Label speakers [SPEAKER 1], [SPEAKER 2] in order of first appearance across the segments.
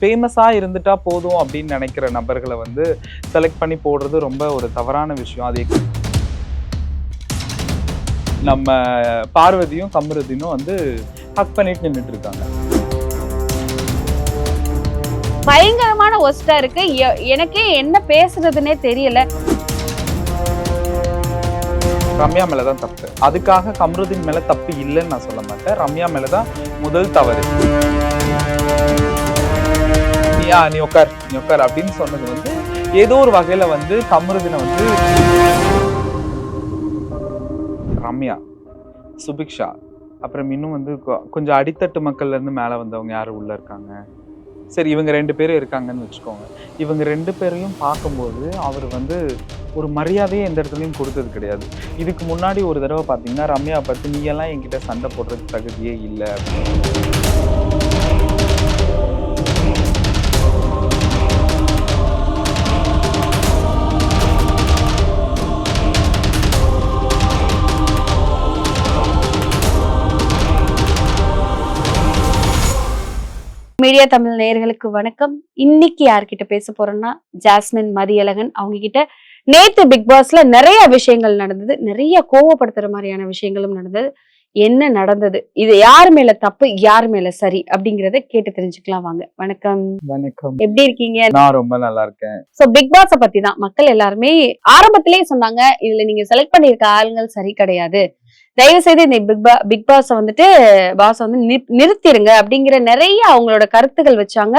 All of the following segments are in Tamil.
[SPEAKER 1] ஃபேமஸா இருந்துட்டா போதும் அப்படின்னு நினைக்கிற நபர்களை வந்து செலக்ட் பண்ணி போடுறது ரொம்ப ஒரு தவறான விஷயம். அது நம்ம பார்வதியும் கமருதினும் வந்து ஹக் பண்ணிட்டு நின்றுட்டு இருக்காங்க.
[SPEAKER 2] பயங்கரமான ஒஸ்டா இருக்கு. எனக்கே என்ன பேசுறதுன்னே தெரியல.
[SPEAKER 1] ரம்யா மேல தான் தப்பு. அதுக்காக கமருதீன் மேல தப்பு இல்லைன்னு நான் சொல்ல மாட்டேன். ரம்யா மேல தான் முதல் தவறு. நீயா நீ உட்கார் நீ உட்கார் அப்படின்னு சொன்னது வந்து ஏதோ ஒரு வகையில வந்து கமருதினை வந்து ரம்யா சுபிக்ஷா அப்புறம் இன்னும் வந்து கொஞ்சம் அடித்தட்டு மக்கள்ல இருந்து மேல வந்தவங்க யாரு உள்ள இருக்காங்க? சரி இவங்க ரெண்டு பேரும் இருக்காங்கன்னு வச்சுக்கோங்க. இவங்க ரெண்டு பேரையும் பார்க்கும்போது அவர் வந்து ஒரு மரியாதையே எந்த இடத்துலையும் கொடுத்தது கிடையாது. இதுக்கு முன்னாடி ஒரு தடவை பார்த்தீங்கன்னா ரம்யா பார்த்து நீ எல்லாம் என்கிட்ட சண்டை போடுறதுக்கு தகுதியே இல்லை.
[SPEAKER 2] மீடியா தமிழ் நேயர்களுக்கு வணக்கம். இன்னைக்கு யார்கிட்ட பேச போறோம்னா ஜாஸ்மின் மதியழகன் அவங்க கிட்ட நேத்து பிக் பாஸ்ல நிறைய விஷயங்கள் நடந்தது. நிறைய கோவப்படுத்துற மாதிரியான விஷயங்களும் நடந்தது. என்ன நடந்தது? இது யார் மேல தப்பு யார் மேல சரி அப்படிங்கறத கேட்டு தெரிஞ்சுக்கலாம் வாங்க. வணக்கம்.
[SPEAKER 1] வணக்கம்.
[SPEAKER 2] எப்படி இருக்கீங்க?
[SPEAKER 1] நான் ரொம்ப நல்லா இருக்கேன்.
[SPEAKER 2] சோ பிக் பாஸ பத்தி தான் மக்கள் எல்லாருமே ஆரம்பத்திலேயே சொன்னாங்க இதுல நீங்க செலக்ட் பண்ணிருக்க ஆளுங்கள் சரி கிடையாது. தயவு செய்து இந்த பிக் பா பிக் பாஸை வந்துட்டு பாஸ் வந்து நி- நிறுத்திருங்க அப்படிங்கிற நிறைய அவங்களோட கருத்துக்கள் வச்சாங்க.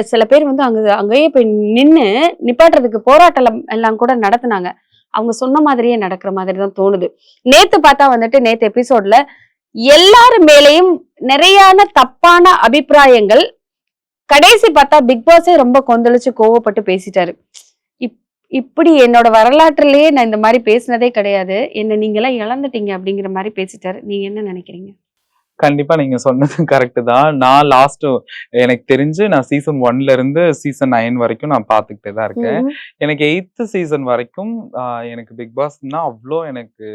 [SPEAKER 2] சில பேர் வந்து அங்க அங்கேயே போய் நின்று நிப்பாட்டுறதுக்கு போராட்டம் எல்லாம் கூட நடத்தினாங்க. அவங்க சொன்ன மாதிரியே நடக்கிற மாதிரி தான் தோணுது. நேத்து பார்த்தா வந்துட்டு நேத்து எபிசோட்ல எல்லாரு மேலேயும் நிறையான தப்பான அபிப்பிராயங்கள் கடைசி பார்த்தா பிக் பாஸே ரொம்ப கொந்தளிச்சு கோவப்பட்டு பேசிட்டாரு. இப்படி என்னோட வரலாற்றுலயே நான் இந்த மாதிரி பேசினதே கிடையாது. என்ன நீங்களாம் இழந்துட்டீங்க அப்படிங்கிற மாதிரி பேசிட்டாரு. நீங்க என்ன நினைக்கிறீங்க?
[SPEAKER 1] கண்டிப்பா நீங்க சொன்னது கரெக்ட் தான். நான் லாஸ்ட் எனக்கு தெரிஞ்சு நான் சீசன் ஒன்ல இருந்து சீசன் நைன் வரைக்கும் நான் பார்த்துக்கிட்டே தான் இருக்கேன். எனக்கு எயித்து சீசன் வரைக்கும் எனக்கு பிக் பாஸ்னா அவ்வளோ எனக்கு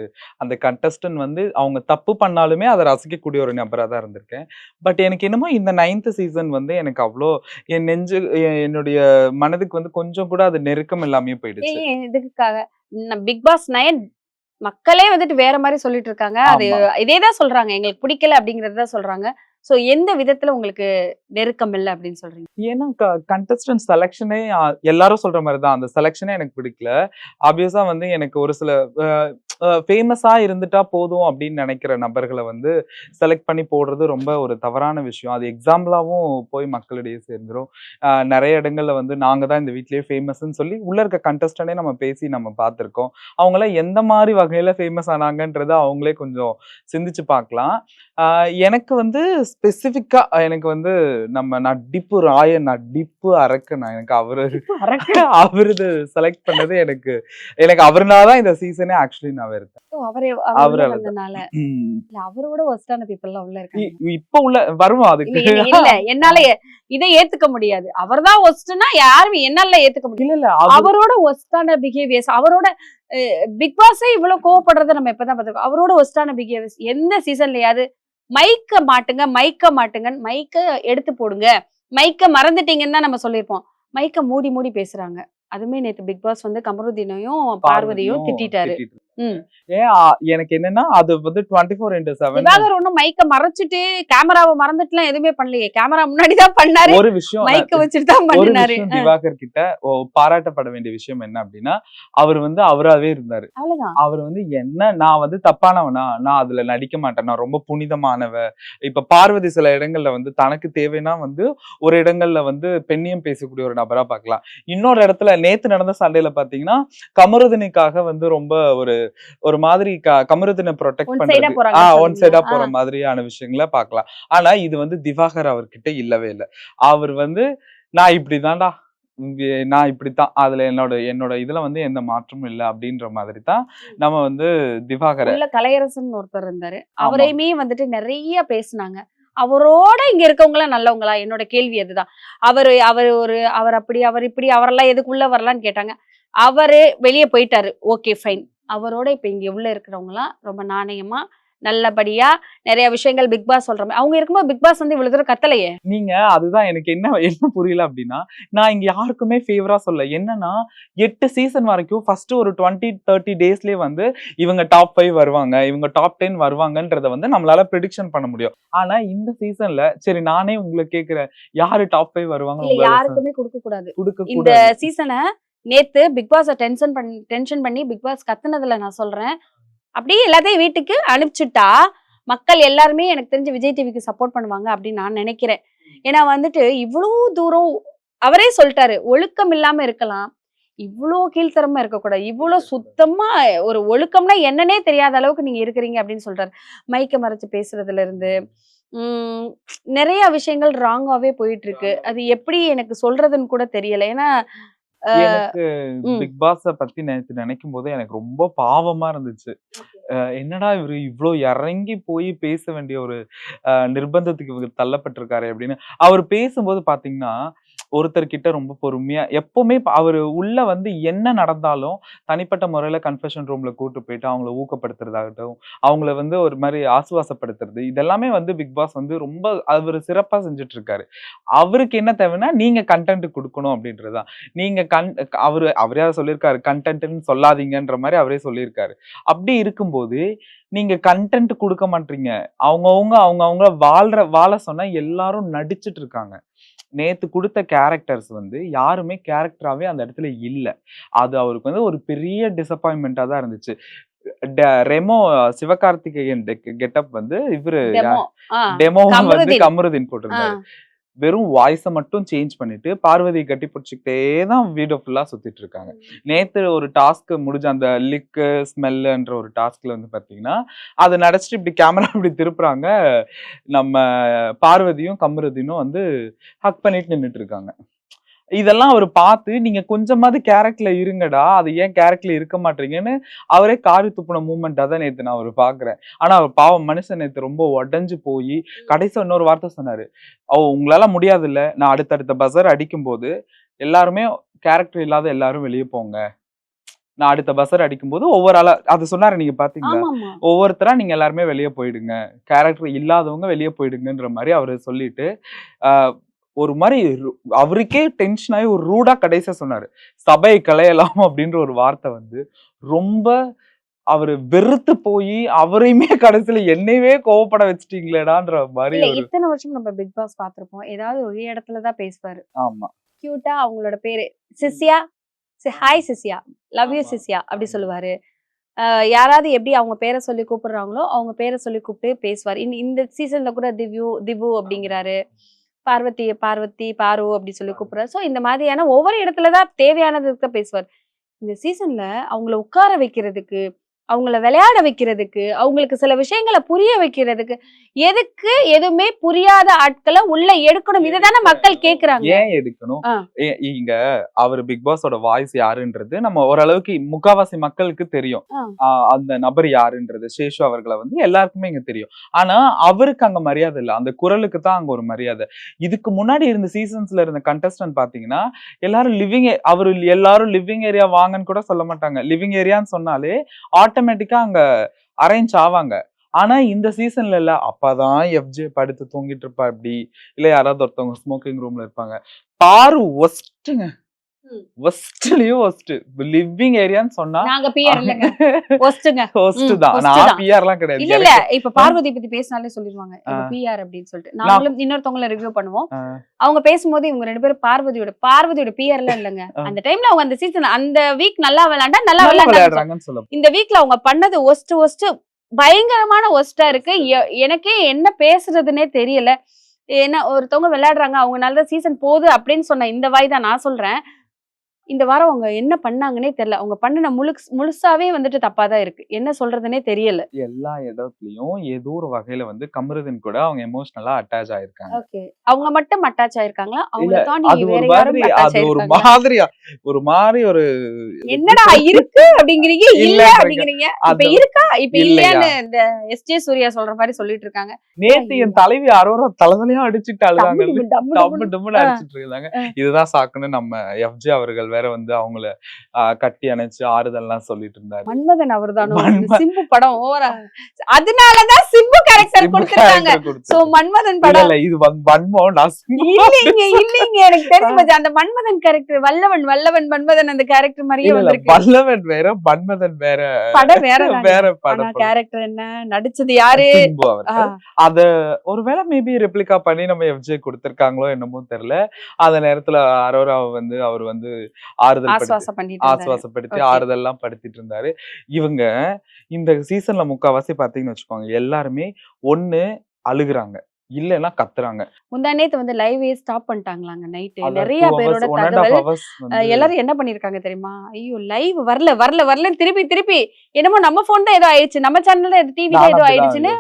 [SPEAKER 1] அந்த கண்டஸ்டன் வந்து அவங்க தப்பு பண்ணாலுமே அதை ரசிக்கக்கூடிய ஒரு நபராக தான் இருந்திருக்கேன். பட் எனக்கு என்னமோ இந்த நைன்த் சீசன் வந்து எனக்கு அவ்வளோ என் நெஞ்சு என்னுடைய மனதுக்கு வந்து கொஞ்சம் கூட அது நெருக்கம் இல்லாமே போயிடுச்சு.
[SPEAKER 2] இதுக்காக பிக் பாஸ் நயன் மக்களே வந்துட்டு வேற மாதிரி சொல்லிட்டு இருக்காங்க. அது
[SPEAKER 1] ஆமா.
[SPEAKER 2] இதேதான் சொல்றாங்க. எங்களுக்கு பிடிக்கல அப்படிங்கறத சொல்றாங்க. ஸோ எந்த விதத்துல உங்களுக்கு நெருக்கம் இல்லை அப்படின்னு சொல்றீங்க?
[SPEAKER 1] ஏன்னா கண்டஸ்டன்ட் செலெக்ஷனே எல்லாரும் சொல்ற மாதிரி தான் அந்த செலெக்ஷனே எனக்கு பிடிக்கல. ஆப்வியஸா வந்து எனக்கு ஒரு சில ஃபேமஸா இருந்துட்டா போதும் அப்படின்னு நினைக்கிற நபர்களை வந்து செலக்ட் பண்ணி போடுறது ரொம்ப ஒரு தவறான விஷயம். அது எக்ஸாம்பிளாகவும் போய் மக்களிடையே சேர்ந்துரும். நிறைய இடங்கள்ல வந்து நாங்கள் தான் இந்த வீட்லேயே ஃபேமஸ்ன்னு சொல்லி உள்ள இருக்க கண்டஸ்டனே நம்ம பேசி நம்ம பார்த்துருக்கோம். அவங்களாம் எந்த மாதிரி வகையில் ஃபேமஸ் ஆனாங்கன்றதை அவங்களே கொஞ்சம் சிந்திச்சு பார்க்கலாம். எனக்கு வந்து ஸ்பெசிஃபிக்கா எனக்கு வந்து நம்ம நடிப்பு ராய நடிப்பு அரக்கனா எனக்கு அவரு அவரது செலக்ட் பண்ணது எனக்கு எனக்கு அவருனால தான் இந்த சீசனே ஆக்சுவலி நான் இருக்கேன்
[SPEAKER 2] அவரே
[SPEAKER 1] அவரால
[SPEAKER 2] அவரோட ஒஸ்டான பீப்புள் எல்லாம் உள்ள இருக்காங்க.
[SPEAKER 1] இப்ப உள்ள
[SPEAKER 2] இல்ல,
[SPEAKER 1] அதுக்கு?
[SPEAKER 2] இல்ல, என்னால இதை ஏத்துக்க முடியாது. அவர்தான் ஒஸ்ட்னா யாருமே என்னால ஏத்துக்க முடியாது.
[SPEAKER 1] இல்ல இல்ல அவர்
[SPEAKER 2] அவரோட ஒஸ்டான பிஹேவியர்ஸ் அவரோட பிக் பாஸே இவ்வளவு கோவப்படுறத நம்ம இப்பதான் பார்த்திருக்கோம்? அவரோட ஒஸ்டான பிஹேவியர்ஸ் எந்த சீசன்லயாவது மைக்க மாட்டுங்க மைக்க மாட்டுங்க மைக்க எடுத்து போடுங்க. மைக்க மறந்துட்டீங்கன்னு தான் நம்ம சொல்லியிருப்போம். மைக்க மூடி மூடி பேசுறாங்க. அதுமே நேத்து பிக் பாஸ் வந்து கமருதீனையும் பார்வதியும் திட்டிட்டாரு. ம்.
[SPEAKER 1] ஏன் எனக்கு என்னன்னா அது வந்து twenty four into seven
[SPEAKER 2] Divakar மைக்க மறைச்சிட்டு கேமராவை மறந்துட்டுலாம் எதுவுமே பண்ணலையே. கேமரா முன்னாடி தான் பண்ணாரு.
[SPEAKER 1] ஒரு விஷயம்
[SPEAKER 2] மைக்க வச்சுட்டு தான்
[SPEAKER 1] திவாகர் கிட்ட பாராட்டப்பட வேண்டிய விஷயம் என்ன அப்படின்னா அவர் வந்து அவராவே இருந்தாரு. அவர் வந்து என்ன நான் வந்து தப்பானவனா? நான் அதுல நடிக்க மாட்டேன். நான் ரொம்ப புனிதமானவ. இப்ப பார்வதி சில இடங்கள்ல வந்து தனக்கு தேவைன்னா வந்து ஒரு இடங்கள்ல வந்து பெண்ணியம் பேசக்கூடிய ஒரு நபரா பார்க்கலாம். இன்னொரு இடத்துல நேத்து நடந்த சண்டையில பாத்தீங்கன்னா கமருதினிக்காக வந்து ரொம்ப ஒரு ஒரு மாதிரி கமருதினை ப்ரொடெக்ட்
[SPEAKER 2] ஆ
[SPEAKER 1] பண்றது ஆஹ் ஒன் சைடா? போற
[SPEAKER 2] ஆ.
[SPEAKER 1] மாதிரியான விஷயங்களை பார்க்கலாம். ஆனா இது வந்து திவாகர் அவர்கிட்ட இல்லவே இல்லை. அவர் வந்து நான் இப்படிதான்டா நான் இப்படித்தான் அதுல என்னோட என்னோட இதுல வந்து எந்த மாற்றமும் இல்லை அப்படின்ற மாதிரி தான் நம்ம வந்து திவாகரை
[SPEAKER 2] கலையரசன் ஒருத்தர் இருந்தாரு. அவரையுமே வந்துட்டு நிறைய பேசுனாங்க. அவரோட இங்க இருக்கவங்க எல்லாம் நல்லவங்களா? என்னோட கேள்வி அதுதான். அவரு அவர் ஒரு அவர் அப்படி அவர் இப்படி அவரெல்லாம் எதுக்குள்ள வரலான்னு கேட்டாங்க. அவரு வெளியே போயிட்டாரு. Okay fine. அவரோட இப்ப இங்க உள்ள இருக்கிறவங்க எல்லாம் ரொம்ப நாணயமா நல்லபடியா நிறைய விஷயங்கள் பிக் பாஸ் சொல்ற மாதிரி. அவங்க இருக்கும்போது பிக் பாஸ் வந்து இவ்வளவு தூரம் கத்தலையே.
[SPEAKER 1] நீங்க அதுதான் எனக்கு என்ன என்ன புரியல அப்படின்னா நான் இங்க யாருக்குமே ஃபேவரா சொல்ல என்னன்னா எட்டு சீசன் வரைக்கும் ஃபர்ஸ்ட் ஒரு டுவெண்ட்டி தேர்ட்டி டேஸ்லயே வந்து இவங்க டாப் ஃபைவ் வருவாங்க இவங்க டாப் டென் வருவாங்கன்றத வந்து நம்மளால ப்ரிடிக்ஷன் பண்ண முடியும். ஆனா இந்த சீசன்ல சரி நானே உங்களை கேக்குறேன். யாரு டாப் ஃபைவ் வருவாங்க
[SPEAKER 2] யாருக்குமே கொடுக்க கூடாது
[SPEAKER 1] கொடுக்க
[SPEAKER 2] இந்த சீசனை நேத்து பிக் பாஸ் டென்ஷன் பண்ணி டென்ஷன் பண்ணி பிக் பாஸ் கத்துனதுல நான் சொல்றேன். அப்படியே எல்லாத்தையும் வீட்டுக்கு அனுப்பிச்சுட்டா மக்கள் எல்லாருமே எனக்கு தெரிஞ்ச விஜய் டிவிக்கு சப்போர்ட் பண்ணுவாங்க அப்படின்னு நான் நினைக்கிறேன். ஏன்னா வந்துட்டு இவ்வளவு தூரம் அவரே சொல்லிட்டாரு ஒழுக்கம் இல்லாம இருக்கலாம். இவ்வளோ கீழ்த்தரமா இருக்கக்கூடாது. இவ்வளோ சுத்தமா ஒரு ஒழுக்கம்னா என்னன்னே தெரியாத அளவுக்கு நீங்க இருக்கிறீங்க அப்படின்னு சொல்றாரு. மைக்க மறைச்சு பேசுறதுல இருந்து உம் நிறைய விஷயங்கள் ராங்காவே போயிட்டு இருக்கு. அது எப்படி எனக்கு சொல்றதுன்னு கூட தெரியல. ஏன்னா
[SPEAKER 1] எனக்கு. பிக் பாஸ பத்தி நேத்து நினைக்கும் போது எனக்கு ரொம்ப பாவமா இருந்துச்சு. அஹ் என்னடா இவரு இவ்ளோ இறங்கி போய் பேச வேண்டிய ஒரு அஹ், நிர்பந்தத்துக்கு இவர் தள்ளப்பட்டிருக்காரு அப்படின்னு. அவர் பேசும்போது பாத்தீங்கன்னா ஒருத்தர் கிட்ட ரொம்ப பொறுமையா எப்பவுமே அவர் உள்ள வந்து என்ன நடந்தாலும் தனிப்பட்ட முறையில கன்ஃபெஷன் ரூம்ல கூட்டு போயிட்டு அவங்கள ஊக்கப்படுத்துறதாகட்டும் அவங்கள வந்து ஒரு மாதிரி ஆசுவாசப்படுத்துறது இதெல்லாமே வந்து பிக் பாஸ் வந்து ரொம்ப அவர் சிறப்பா செஞ்சுட்டு இருக்காரு அவருக்கு என்ன தேவைன்னா நீங்க கண்டென்ட் கொடுக்கணும் அப்படின்றதுதான். நீங்க கண் அவரு அவரே அதை சொல்லியிருக்காரு கண்டென்ட்னு சொல்லாதீங்கன்ற மாதிரி அவரே சொல்லியிருக்காரு. அப்படி இருக்கும்போது நீங்க கண்டென்ட் கொடுக்க மாட்டீங்க. அவங்கவுங்க அவங்கவுங்க வாழ்ற வாழ சொன்னா எல்லாரும் நடிச்சிட்டு இருக்காங்க நேத்து கொடுத்த கேரக்டர்ஸ் வந்து யாருமே கேரக்டராவே அந்த இடத்துல இல்ல. அது அவருக்கு வந்து ஒரு பெரிய டிசப்பாயின்மெண்டா தான் இருந்துச்சு. ரெமோ சிவகார்த்திகேயன் கெட்டப் வந்து இவரு டெமோ வந்து
[SPEAKER 2] கமருதீன்.
[SPEAKER 1] போட்டிருந்தாரு. வெறும் வாய்ஸை மட்டும் சேஞ்ச் பண்ணிட்டு பார்வதியை கட்டி பிடிச்சிக்கிட்டே தான் வீடியோ ஃபுல்லா சுத்திட்டு இருக்காங்க. நேத்து ஒரு டாஸ்க் முடிஞ்ச அந்த லிக்கு ஸ்மெல்லுன்ற ஒரு டாஸ்க்ல வந்து பாத்தீங்கன்னா அதை நடிச்சிட்டு இப்படி கேமரா இப்படி திருப்புறாங்க. நம்ம பார்வதியும் கமருதீனும் வந்து ஹக் பண்ணிட்டு நின்னுட்டு இருக்காங்க. இதெல்லாம் அவர் பார்த்து நீங்க கொஞ்சமாவது கேரக்டர்ல இருங்கடா அது ஏன் கேரக்டர்ல இருக்க மாட்டீங்கன்னு அவரே காரி துப்புன மூமெண்டா தான் நேத்து நான் அவர் பாக்குறேன் ஆனா அவர் பாவம் மனுஷன் நேத்து ரொம்ப உடஞ்சு போய் கடைசி இன்னொரு வார்த்தை சொன்னாரு ஓ உங்களால முடியாது இல்ல நான் அடுத்தடுத்த பஸர் அடிக்கும் போது எல்லாருமே கேரக்டர் இல்லாத எல்லாரும் வெளியே போங்க. நான் அடுத்த பஸர் அடிக்கும்போது ஒவ்வொரு ஆளா அது சொன்னாரு நீங்க பாத்தீங்களா. ஒவ்வொருத்தரா நீங்க எல்லாருமே வெளியே போயிடுங்க. கேரக்டர் இல்லாதவங்க வெளியே போயிடுங்கன்ற மாதிரி அவரு சொல்லிட்டு ஒரு மாதிரி அவருக்கே டென்ஷன் ஆகி ஒரு ரூடா கடைசியா சொன்னாரு. சபை கலையலாம் அப்படின்ற ஒரு வார்த்தை வந்து ரொம்ப அவரு வெறுத்து போய் அவரையுமே கடைசியில என்னையவே கோவப்பட வச்சிட்டீங்களேடான்ற மாதிரி
[SPEAKER 2] இத்தனை வருஷம் நம்ம பிக் பாஸ் பாத்திருப்போம் ஏதாவது ஒரு இடத்துல தான் பேசுவாரு.
[SPEAKER 1] ஆமா.
[SPEAKER 2] கியூட்டா அவங்களோட பேரு சிசியா ஹாய் சிசியா லவ் யூ. சிசியா அப்படி சொல்லுவாரு. யாராவது எப்படி அவங்க பேரை சொல்லி கூப்பிடுறாங்களோ அவங்க பேரை சொல்லி கூப்பிட்டு பேசுவார். இந்த இந்த சீசன்ல கூட திவ்யூ திவு அப்படிங்கிறாரு. பார்வதி பார்வதி பாரு அப்படி சொல்லி கூப்பிடுறாரு. ஸோ இந்த மாதிரியான ஒவ்வொரு இடத்துல தான் தேவையானதுக்கு தான் பேசுவார். இந்த சீசன்ல அவங்கள உட்கார வைக்கிறதுக்கு அவங்கள விளையாட வைக்கிறதுக்கு அவங்களுக்கு சில விஷயங்களை புரிய வைக்கிறதுக்கு எதுக்கு எதுவுமே புரியாத ஆட்களை உள்ள எடுக்கணும்? இதை தானே மக்கள் கேக்குறாங்க.
[SPEAKER 1] ஏன் எடுக்கணும்? இங்க அவர் பிக் பாஸோட வாய்ஸ் யாருன்றது நம்ம ஓரளவுக்கு முக்காவாசி மக்களுக்கு தெரியும். அந்த நபர் யாருன்றது சேஷு அவர்களை வந்து எல்லாருக்குமே இங்க தெரியும். ஆனா அவருக்கு அங்க மரியாதை இல்ல. அந்த குரலுக்கு தான் அங்க ஒரு மரியாதை. இதுக்கு முன்னாடி இருந்த சீசன்ஸ்ல இருந்த கண்டஸ்டன்ட் பாத்தீங்கன்னா எல்லாரும் லிவிங் அவர் எல்லாரும் லிவிங் ஏரியா வாங்கன்னு கூட சொல்ல மாட்டாங்க. லிவிங் ஏரியான்னு சொன்னாலே ஆட்டோமேட்டிக்கா அங்க அரேஞ்ச் ஆவாங்க. ஆனா இந்த சீசன்ல இல்ல. அப்பதான் எஃப்ஜே படுத்து தூங்கிட்டு இருப்பா. இப்படி இல்ல யாராவது ஒருத்தவங்க ஸ்மோக்கிங் ரூம்ல இருப்பாங்க. பாரு ஒஸ்ட்டுங்க ஒஸ்ட்லயும் ஒஸ்ட் லிவிங் ஏரியான்னு சொன்னா
[SPEAKER 2] நாங்க பிஆர் இல்லைங்க. ஒஸ்ட்டுங்க
[SPEAKER 1] ஒஸ்ட் தான். நான். பிஆர் எல்லாம் கிடையாது.
[SPEAKER 2] இல்ல இல்ல. இப்ப பார்வதி பத்தி பேசினாலே சொல்லிருவாங்க.
[SPEAKER 1] ஆ.
[SPEAKER 2] பிஆர் அப்படின்னு சொல்லிட்டு. நாங்களும் இன்னொருத்தவங்கள ரிவ்யூ பண்ணுவோம். அவங்க பேசும்போது இவங்க ரெண்டு பேரும் பார்வதியோட பார்வதியோட பிஆர்ல இல்லைங்க.
[SPEAKER 1] ஆ.
[SPEAKER 2] அந்த டைம்ல அவங்க அந்த சீசன் அந்த வீக் நல்லா விளையாண்டா நல்லா
[SPEAKER 1] விளையாடுறாங்கன்னு
[SPEAKER 2] இந்த வீக்ல அவங்க பண்ணது ஒஸ்ட் ஒஸ்ட் பயங்கரமான ஒஸ்டா இருக்கு. எனக்கே என்ன பேசுறதுனே தெரியல. ஏன்னா ஒருத்தவங்க விளையாடுறாங்க அவங்கனால தான் சீசன் போகுது அப்படின்னு சொன்ன இந்த வாய் தான் நான் சொல்றேன். இந்த வாரம் அவங்க என்ன பண்ணாங்கன்னே தெரியல. அவங்க பண்ணின முழு முழுசாவே வந்துட்டு தப்பா தான் இருக்கு. என்ன சொல்றதுனே தெரியல.
[SPEAKER 1] எல்லா இடத்துலயும் ஏதோ ஒரு வகையில வந்து கமருதீன் கூட அவங்க எமோஷனலா அட்டாச் ஆயிருக்காங்க.
[SPEAKER 2] ஓகே. அவங்க மட்டும் அட்டாச் ஆயிருக்காங்களா? அவங்கள
[SPEAKER 1] இல்ல,
[SPEAKER 2] தாண்டி வேற
[SPEAKER 1] ஒரு
[SPEAKER 2] யாரும்
[SPEAKER 1] அது ஒரு மாதிரியா ஒரு மாதிரி ஒரு
[SPEAKER 2] என்னடா இருக்கு அப்படிங்கிறீங்க? இல்ல. அப்படிங்கிறீங்க? இப்ப இருக்கா? இப்ப
[SPEAKER 1] இல்லையா?
[SPEAKER 2] இல்லையான்னு இந்த எஸ். ஜே. சூர்யா சொல்ற மாதிரி சொல்லிட்டு இருக்காங்க.
[SPEAKER 1] நேத்து என் தலைவி அரோரா தலைதலையா அடிச்சுட்டு அழுதாங்க
[SPEAKER 2] டம்மு டும்முன்னு.
[SPEAKER 1] அடிச்சிட்டு. இதுதான் சாக்குன்னு நம்ம எஃப்ஜே அவர்கள் வேற வந்து அவங்கள கட்டி அணைச்சு ஆறுதல்லாம் சொல்லிட்டு இருந்தாரு.
[SPEAKER 2] மன்மதன்
[SPEAKER 1] மன்ம-
[SPEAKER 2] சிம்பு படம் ஓவரா அதனாலதான் சிம்பு கேரக்டர் கொடுத்திருக்காங்க. சோ மன்மதன் படம்
[SPEAKER 1] இல்ல, இது சிம்பு
[SPEAKER 2] இல்லைங்க இல்லைங்க எனக்கு தெரிஞ்சு போச்சு அந்த மன்மதன் கேரக்டர் வல்லவன் வல்லவன் மன்மதன் அந்த கேரக்டர் மாதிரியே வந்திருக்கு.
[SPEAKER 1] பல்லவன் வேற மன்மதன் வேற.
[SPEAKER 2] படம் வேற
[SPEAKER 1] வேற படம்
[SPEAKER 2] கேரக்டர் என்ன? நடிச்சது யாரு?
[SPEAKER 1] அத ஒருவேளை மேபி ரெப்ளிகா பண்ணி நம்ம எஃப்ஜே கொடுத்திருக்காங்களோ என்னமோ தெரியல. அந்த நேரத்துல அரோரா வந்து அவர் வந்து ஆறுதல். ஆசுவாசப்படுத்தி
[SPEAKER 2] Okay.
[SPEAKER 1] ஆறுதல்லாம் படுத்திட்டு இருந்தாரு. இவங்க இந்த சீசன்ல முக்காவாசி பாத்தீங்கன்னு வச்சுக்கோங்க எல்லாருமே ஒண்ணு அழுகுறாங்க இல்லைன்னா கத்துறாங்க.
[SPEAKER 2] முந்தா நேத்து வந்து லைவே ஸ்டாப் பண்ணிட்டாங்களாங்க நைட்டு நிறைய பேரோட தகவல். எல்லாரும் என்ன பண்ணிருக்காங்க தெரியுமா? ஐயோ லைவ் வரல வரல வரல திருப்பி திருப்பி என்னமோ நம்ம போன் தான் ஏதோ ஆயிடுச்சு. நம்ம சேனல் தான் டிவி தான்
[SPEAKER 1] நானும்
[SPEAKER 2] ஏதோ ஆயிடுச்சுன்னு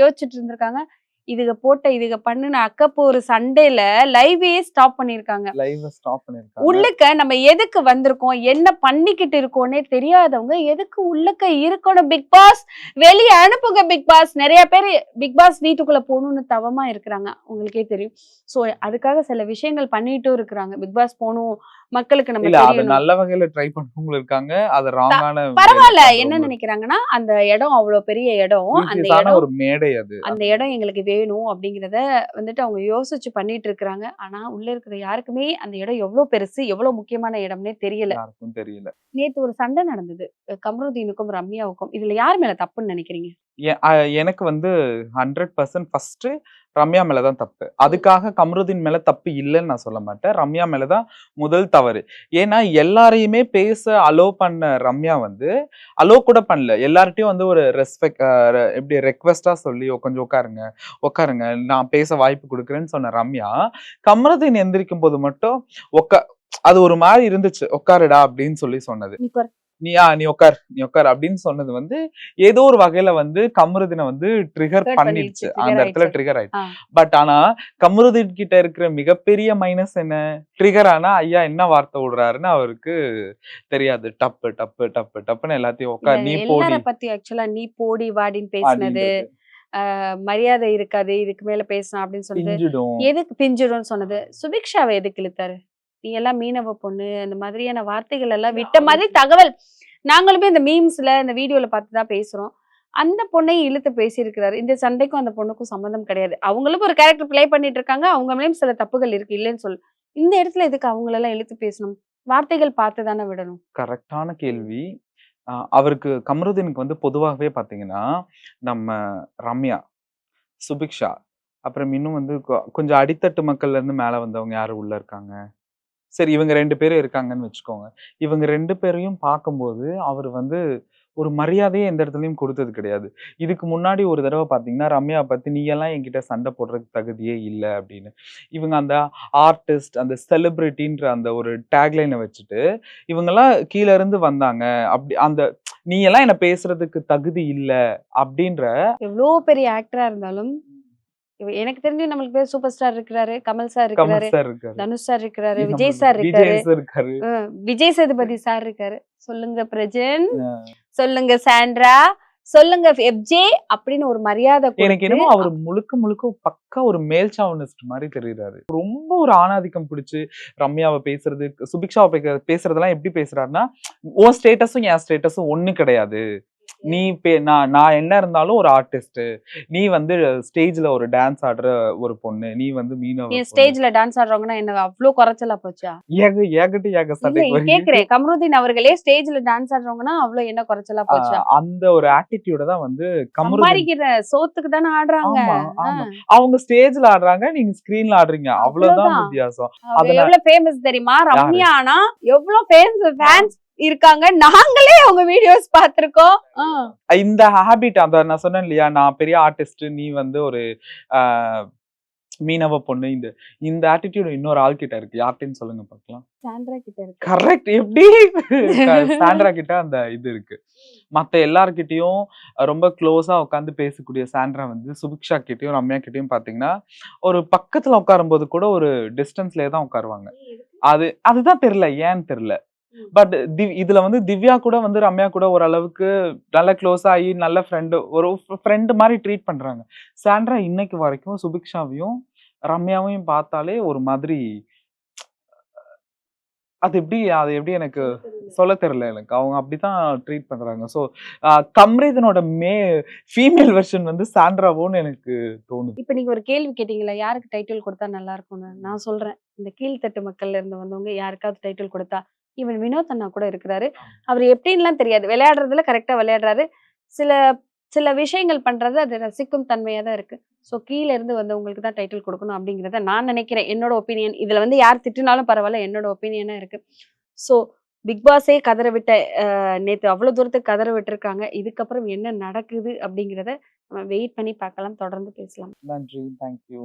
[SPEAKER 2] யோசிச்சுட்டு இருந்திருக்காங்க. இதுக போட்ட இதுக பண்ணுன அக்கப்போர் சண்டேல லைவே ஸ்டாப் பண்ணிருக்காங்க.
[SPEAKER 1] லைவ் ஸ்டாப் பண்ணிருக்காங்க.
[SPEAKER 2] உள்ளுக்க நம்ம எதுக்கு வந்திருக்கோம் என்ன பண்ணிக்கிட்டு இருக்கோன்னே தெரியாதவங்க எதுக்கு உள்ளுக்க இருக்கணும்? பிக் பாஸ் வெளியே அனுப்புங்க பிக் பாஸ் நிறைய பேர் பிக் பாஸ் வீட்டுக்குள்ள போகணும்னு தவமா இருக்கிறாங்க. உங்களுக்கே தெரியும். சோ அதுக்காக சில விஷயங்கள் பண்ணிட்டும் இருக்கிறாங்க. பிக் பாஸ் போகணும் மக்களுக்கு நம்ம
[SPEAKER 1] அது நல்ல வகையில ட்ரை பண்ணவங்களும் இருக்காங்க. அது ராங்கான
[SPEAKER 2] பரவாயில்ல. என்ன நினைக்கிறாங்கன்னா அந்த இடம் அவ்வளவு பெரிய இடம். அந்த இடம்
[SPEAKER 1] ஒரு மேடை அது.
[SPEAKER 2] அந்த இடம் எங்களுக்கு வேணும் அப்படிங்கிறத வந்துட்டு அவங்க யோசிச்சு பண்ணிட்டு இருக்கிறாங்க. ஆனா உள்ள இருக்கிற யாருக்குமே அந்த இடம் எவ்வளவு பெருசு எவ்வளவு முக்கியமான இடம்னே தெரியல.
[SPEAKER 1] தெரியல.
[SPEAKER 2] நேத்து ஒரு சண்டை நடந்தது. கமருதீனுக்கும் ரம்யாவுக்கும். இதுல யார் மேல தப்புன்னு நினைக்கிறீங்க?
[SPEAKER 1] எனக்கு வந்து ஹண்ட்ரட் பர்சன்ட் ஃபர்ஸ்ட் ரம்யா மேலதான் தப்பு. அதுக்காக கம்ருதீன் மேல தப்பு இல்லைன்னு நான் சொல்ல மாட்டேன். ரம்யா மேல தான் முதல் தவறு. ஏன்னா எல்லாரையுமே பேச அலோ பண்ண ரம்யா வந்து அலோ கூட பண்ணல. எல்லார்ட்டையும் வந்து ஒரு ரெஸ்பெக்ட் எப்படி ரெக்வெஸ்டா சொல்லி கொஞ்சம் உட்காருங்க உட்காருங்க நான் பேச வாய்ப்பு கொடுக்குறேன்னு சொன்ன ரம்யா கம்ருதீன் எந்திரிக்கும் போது மட்டும் உக்கா அது ஒரு மாதிரி இருந்துச்சு. உட்காருடா அப்படின்னு சொல்லி சொன்னது.
[SPEAKER 2] நீ.
[SPEAKER 1] நீயா நீ உட்கார் நீ உட்கார் அப்படின்னு சொன்னது வந்து ஏதோ ஒரு வகையில வந்து கமருதீனை வந்து ட்ரிகர் பண்ணிடுச்சு அந்த இடத்துல. ட்ரிகர் ஆயிடுச்சு. பட் ஆனா கமருதீன் கிட்ட இருக்கிற மிகப்பெரிய மைனஸ் என்ன? ட்ரிகர் ஆனா ஐயா என்ன வார்த்தை விடுறாருன்னு அவருக்கு தெரியாது. டப்பு டப்பு டப்பு டப்புன்னு எல்லாத்தையும் உட்கார் நீ போடி.
[SPEAKER 2] பத்தி ஆக்சுவலா நீ போடி வாடின்னு பேசினது மரியாதை இருக்காது இதுக்கு மேல பேசணும் அப்படின்னு
[SPEAKER 1] பிஞ்சிடும்.
[SPEAKER 2] எதுக்கு பிஞ்சிடும்னு சொன்னது? சுபிக்ஷாவை எதுக்கு இழுத்தாரு? நீ எல்லாம் மீனவ பொண்ணு அந்த மாதிரியான வார்த்தைகள் எல்லாம் விட்ட மாதிரி தகவல். நாங்களுமே இந்த மீம்ஸ்ல இந்த வீடியோல பார்த்து தான் பேசுறோம். அந்த பொண்ணையும் இழுத்து பேசியிருக்கிறாரு. இந்த சண்டைக்கும் அந்த பொண்ணுக்கும் சம்மந்தம் கிடையாது. அவங்களும் ஒரு கேரக்டர் ப்ளே பண்ணிட்டு இருக்காங்க. அவங்க மேலேயும் சில தப்புகள் இருக்கு. இல்லைன்னு சொல்லு. இந்த இடத்துல எதுக்கு அவங்களெல்லாம் இழுத்து பேசணும்? வார்த்தைகள் பார்த்து தானே விடணும்.
[SPEAKER 1] கரெக்டான கேள்வி. அவருக்கு கமருதீனுக்கு வந்து பொதுவாகவே பாத்தீங்கன்னா நம்ம ரம்யா சுபிக்ஷா அப்புறம் இன்னும் வந்து கொஞ்சம் அடித்தட்டு மக்கள்ல இருந்து மேல வந்தவங்க யாரு உள்ள இருக்காங்க? சரி இவங்க ரெண்டு பேரும் இருக்காங்கன்னு வச்சுக்கோங்க. இவங்க ரெண்டு பேரையும் பார்க்கும்போது அவர் வந்து ஒரு மரியாதையை எந்த இடத்துலையும் கொடுத்தது கிடையாது. இதுக்கு முன்னாடி ஒரு தடவை பார்த்தீங்கன்னா ரம்யா பற்றி நீயெல்லாம் என்கிட்ட சண்டை போடுறதுக்கு தகுதியே இல்லை அப்படின்னு. இவங்க அந்த ஆர்டிஸ்ட் அந்த செலிபிரிட்டின்ற அந்த ஒரு டேக்லைனை வச்சுட்டு இவங்கெல்லாம் கீழே இருந்து வந்தாங்க. அப்படி அந்த நீ எல்லாம் என்ன பேசுறதுக்கு தகுதி இல்லை அப்படின்ற
[SPEAKER 2] எவ்வளோ பெரிய ஆக்டரா இருந்தாலும் எனக்கு தெரிஞ்சு நம்மளுக்கு பேர் சூப்பர் ஸ்டார் இருக்கிறாரு கமல் சார் இருக்கிறாரு தனுஷ் சார் இருக்கிறாரு விஜய் சார் இருக்காரு.
[SPEAKER 1] விஜய்
[SPEAKER 2] சேதுபதி சார் இருக்காரு. சொல்லுங்க பிரஜன். சொல்லுங்க சாண்ட்ரா. சொல்லுங்க எப்ஜே அப்படின்னு ஒரு மரியாதை
[SPEAKER 1] எனக்கு என்னமோ அவர் முழுக்க முழுக்க பக்கா ஒரு மேல் சாவனிஸ்ட் மாதிரி தெரியுறாரு. ரொம்ப ஒரு ஆணாதிக்கம் பிடிச்சு ரம்யாவை பேசுறது சுபிக்ஷாவை பேச- பேசுறதெல்லாம் எப்படி பேசுறாருன்னா உன் ஸ்டேட்டஸும் என் ஸ்டேட்டஸும் ஒண்ணு கிடையாது. நீ பே நான் நான் என்ன இருந்தாலும் ஒரு ஆர்டிஸ்ட் நீ வந்து ஸ்டேஜ்ல ஒரு டான்ஸ் ஆடுற ஒரு பொண்ணு. நீ வந்து மீனவ.
[SPEAKER 2] ஸ்டேஜ்ல டான்ஸ் ஆடுறவங்கன்னா என்ன அவ்வளவு குறைச்சலா போச்சா?
[SPEAKER 1] ஏக ஏகட்டு ஏக வருது.
[SPEAKER 2] கேக்குறேன். கமருதீன் அவர்களே ஸ்டேஜ்ல டான்ஸ் ஆடுறவங்கன்னா அவ்வளவு என்ன குறைச்சலா போச்சா?
[SPEAKER 1] அந்த ஒரு ஆட்டிடியூட தான் வந்து கமருதீன்.
[SPEAKER 2] சோத்துக்கு தானே ஆடுறாங்க.
[SPEAKER 1] அவங்க ஸ்டேஜ்ல ஆடுறாங்க நீங்க ஸ்கிரீன்ல ஆடுறீங்க. அவ்வளவுதான். வித்தியாசம். அதனால-
[SPEAKER 2] எவ்வளவு ஃபேமஸ் தெரியுமா? ரம்யானா எவ்வளவு ஃபேமஸ் ஃபேன்ஸ் இருக்காங்க. நாங்களே அவங்க வீடியோஸ் பார்த்திருக்கோம்.
[SPEAKER 1] இந்த ஹாபிட் அந்த நான் சொன்னேன் இல்லையா நான் பெரிய ஆர்டிஸ்ட் நீ வந்து ஒரு மீனவ பொண்ணு இந்த இந்த ஆட்டிடியூட் இன்னொரு ஆள் கிட்ட இருக்கு. யார்கிட்டன்னு சொல்லுங்க பார்க்கலாம்.
[SPEAKER 2] சாண்ட்ரா கிட்ட இருக்கு.
[SPEAKER 1] கரெக்ட் எப்படி? சாண்ட்ரா கிட்ட அந்த இது இருக்கு. மத்த எல்லார்கிட்டயும் ரொம்ப க்ளோஸா உட்காந்து பேசக்கூடிய சாண்ட்ரா வந்து சுபிக்ஷா கிட்டயும் ரம்யா கிட்டயும் பாத்தீங்கன்னா ஒரு பக்கத்துல உட்காரும்போது கூட ஒரு டிஸ்டன்ஸ்லயே தான் உட்காருவாங்க. அது அதுதான் தெரியல. ஏன்னு தெரியல. பட் இதுல வந்து திவ்யா கூட வந்து ரம்யா கூட ஓரளவுக்கு நல்ல க்ளோஸ் ஆகி நல்ல ஃப்ரெண்டு ஒரு ஃப்ரெண்டு மாதிரி ட்ரீட் பண்றாங்க. சாண்ட்ரா இன்னைக்கு வரைக்கும் சுபிக்ஷாவையும் ரம்யாவையும் பார்த்தாலே ஒரு மாதிரி அது எப்படி அது எப்படி எனக்கு சொல்ல தெரியல. எனக்கு. அவங்க அப்படிதான் ட்ரீட் பண்றாங்க. ஸோ கம்ரீதனோட மே ஃபீமேல் வெர்ஷன் வந்து சாண்ட்ராவோன்னு எனக்கு தோணுது.
[SPEAKER 2] இப்ப நீங்க ஒரு கேள்வி கேட்டீங்களா யாருக்கு டைட்டில் கொடுத்தா நல்லா இருக்கும்னு? நான் சொல்றேன். இந்த கீழ்த்தட்டு மக்கள்ல இருந்து வந்தவங்க யாருக்காவது டைட்டில் கொடுத்தா ஈவன் வினோத் அண்ணா கூட இருக்கிறாரு. அவர் எப்படின்லாம் தெரியாது. விளையாடுறதுல கரெக்டா விளையாடுறாரு. சில சில விஷயங்கள் பண்றது அது ரசிக்கும் தன்மையா தான் இருக்கு. ஸோ கீழே இருந்து வந்தவங்களுக்கு தான் டைட்டில் கொடுக்கணும் அப்படிங்கிறத நான் நினைக்கிறேன். என்னோட ஒப்பீனியன் இதுல வந்து யார் திட்டினாலும் பரவாயில்ல என்னோட ஒப்பீனியனா இருக்கு. ஸோ பிக் பாஸே கதற விட்ட அஹ், நேத்து அவ்வளவு தூரத்துக்கு கதற விட்டுருக்காங்க. இதுக்கப்புறம் என்ன நடக்குது அப்படிங்கிறத நம்ம வெயிட் பண்ணி பார்க்கலாம். தொடர்ந்து பேசலாம்.
[SPEAKER 1] நன்றி. தேங்க்யூ